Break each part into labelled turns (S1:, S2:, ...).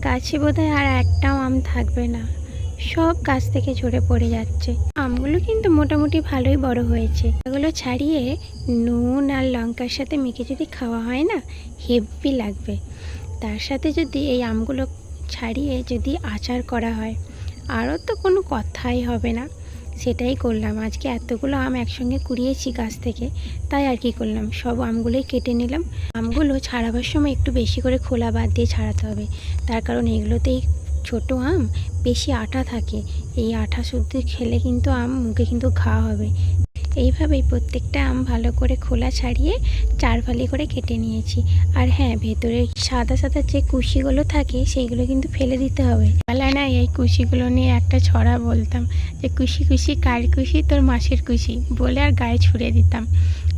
S1: গাছে বোধহয় আর একটাও আম থাকবে না। সব গাছ থেকে ঝরে পড়ে যাচ্ছে। আমগুলো কিন্তু মোটামুটি ভালোই বড় হয়েছে। এগুলো ছাড়িয়ে নুন আর লঙ্কার সাথে মেখে যদি খাওয়া হয় না হেভি লাগবে। তার সাথে যদি এই আমগুলো ছাড়িয়ে যদি আচার করা হয়, আরও তো কোনো কথাই হবে না। সেটাই করলাম। আজকে এতগুলো আম একসঙ্গে কুড়িয়েছি গাছ থেকে, তাই আর কি করলাম। সব আমগুলোই কেটে নিলাম। আমগুলো ছাড়াবার সময় একটু বেশি করে খোলা বাদ দিয়ে ছাড়াতে হবে। তার কারণ এগুলোতেই ছোট আম, বেশি আটা থাকে। এই আঠা শুদ্ধ খেলে কিন্তু আম মুখে কিন্তু ঘা হবে। এইভাবেই প্রত্যেকটা আম ভালো করে খোলা ছাড়িয়ে চার ফালি করে কেটে নিয়েছি। আর হ্যাঁ ভেতরে সাদা সাদা যে কুশিগুলো থাকে, সেইগুলো কিন্তু ফেলে দিতে হবে। বেলায় না এই কুশিগুলো নিয়ে একটা ছড়া বলতাম যে, কুশি কুশি, কার কুশি? তোর মাসির কুশি। বলে আর গায়ে ছুঁড়ে দিতাম।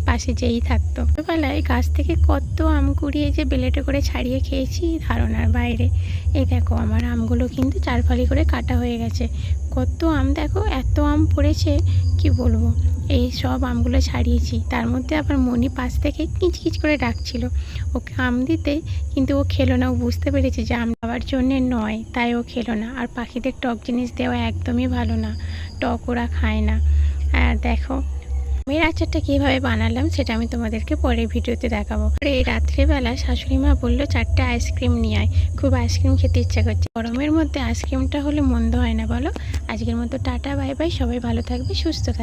S1: পাশে যেই থাকতো। ছোটোবেলায় গাছ থেকে কত আম কুড়িয়ে যে বেলেটে করে ছাড়িয়ে খেয়েছি, ধারণার বাইরে। এই দেখো, আমার আমগুলো কিন্তু চার ফালি করে কাটা হয়ে গেছে। কত আম দেখো, এত আম পড়েছে, কি বলব? এই সব আমগুলো ছাড়িয়েছি। তার মধ্যে আবার মনি পাশ থেকে কিচকিচ করে ডাকছিল। ওকে আম দিতে কিন্তু ও খেলো না। ও বুঝতে পেরেছে যে আম খাওয়ার জন্যে নয়, তাই ও খেলো না। আর পাখিদের টক জিনিস দেওয়া একদমই ভালো না। টক ওরা খায় না। আর দেখো, আমের আচারটা কীভাবে বানালাম সেটা আমি তোমাদেরকে পরের ভিডিওতে দেখাবো। আর এই রাত্রেবেলা শাশুড়ি মা বলল, চারটে আইসক্রিম নিয়ে আয়। খুব আইসক্রিম খেতে ইচ্ছা করছে। গরমের মধ্যে আইসক্রিমটা হলে মন্দ হয় না, বলো? আজকের মতো টাটা, বাই বাই। সবাই ভালো থাকবে, সুস্থ থাকবে।